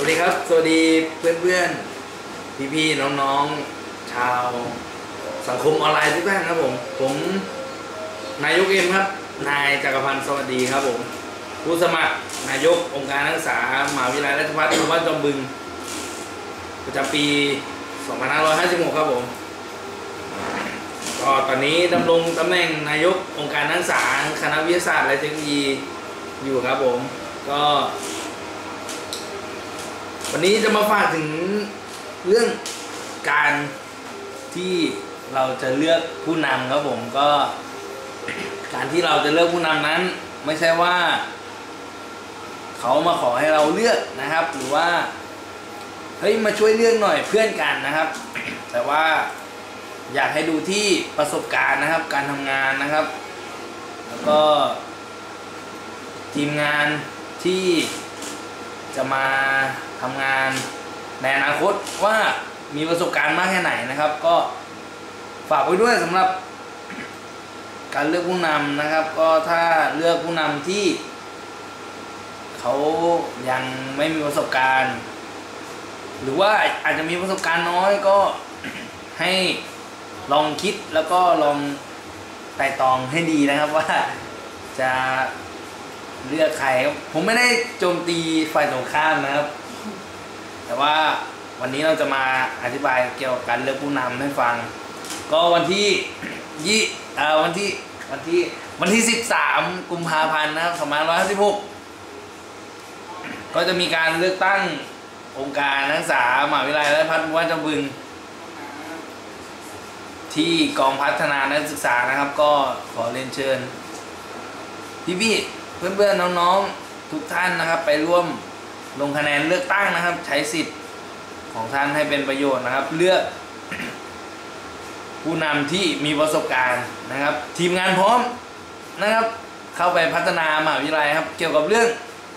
วัสดีครับ สวัสดีเพื่อนๆพี่ๆน้องๆ ชาวสังคมออนไลน์ทุกท่านครับผม ผมนายกเอ็มครับ นายจักรพันธ์สวัสดีครับผม ผู้สมัครนายกองค์การนักศึกษามหาวิทยาลัยราชภัฏจังหวัดจอมบึง ประจำปี 2556 ครับผมก็ตอนนี้ดำรงตำแหน่งนายกองค์การนักศึกษาคณะวิทยาศาสตร์และเทคโนโลยีอยู่ครับผม ก็ วันนี้จะมาฝากถึงเรื่องการที่เราจะเลือกผู้นำครับผมก็ การที่เราจะเลือกผู้นำนั้น ไม่ใช่ว่า เขามาขอให้เราเลือกนะครับ หรือว่าเฮ้ยมาช่วยเลือกหน่อยเพื่อนกันนะครับ แต่ว่าอยากให้ดูที่ประสบการณ์นะครับ การทำงานนะครับ แล้วก็ทีมงานที่ จะมาทำงานในอนาคตว่ามีประสบการณ์มากแค่ไหนนะครับ ก็ฝากไว้ด้วยสำหรับ การเลือกผู้นำนะครับ ก็ถ้าเลือกผู้นำที่เขายังไม่มีประสบการณ์ หรือว่าอาจจะมีประสบการณ์น้อยก็ให้ลองคิดแล้วก็ลองไต่ตองให้ดีนะครับว่าจะ เลือกใครครับผมไม่ได้โจมตีฝ่ายตรงข้ามนะครับ แต่ว่าวันนี้เราจะมาอธิบายเกี่ยวกับการเลือกผู้นำให้ฟัง ก็วันที่ยี่เอ่อวันที่วันที่วันที่สิบสามกุมภาพันธ์นะครับสองพันร้อยห้าสิบหกก็จะมีการเลือกตั้งองค์การนักศึกษามหาวิทยาลัยและพัฒน์วัดจำบึง ที่กองพัฒนานักศึกษานะครับ ก็ขอเรียนเชิญพี่ๆ เพื่อนๆน้องๆทุกท่านนะครับ ไปร่วมลงคะแนนเลือกตั้งนะครับ ใช้สิทธิ์ของท่านให้เป็นประโยชน์นะครับ เลือก ผู้นำที่มีประสบการณ์นะครับ ทีมงานพร้อมนะครับ เข้าไปพัฒนามหาวิทยาลัยครับ เกี่ยวกับเรื่อง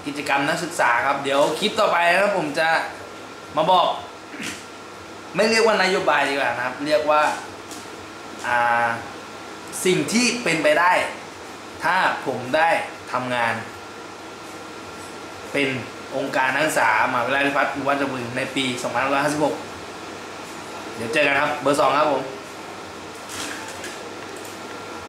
กิจกรรมนักศึกษาครับ เดี๋ยวคลิปต่อไปนะครับผมจะมาบอก ไม่เรียกว่านโยบายดีกว่านะครับ เรียกว่าอ่าสิ่งที่เป็นไปได้ ถ้าผมได้ ทำงาน เป็นองค์การนักศึกษามหาวิทยาลัยราชภัฏวันจบุรีในปี 2556 เดี๋ยวเจอกันครับ เบอร์สองครับผม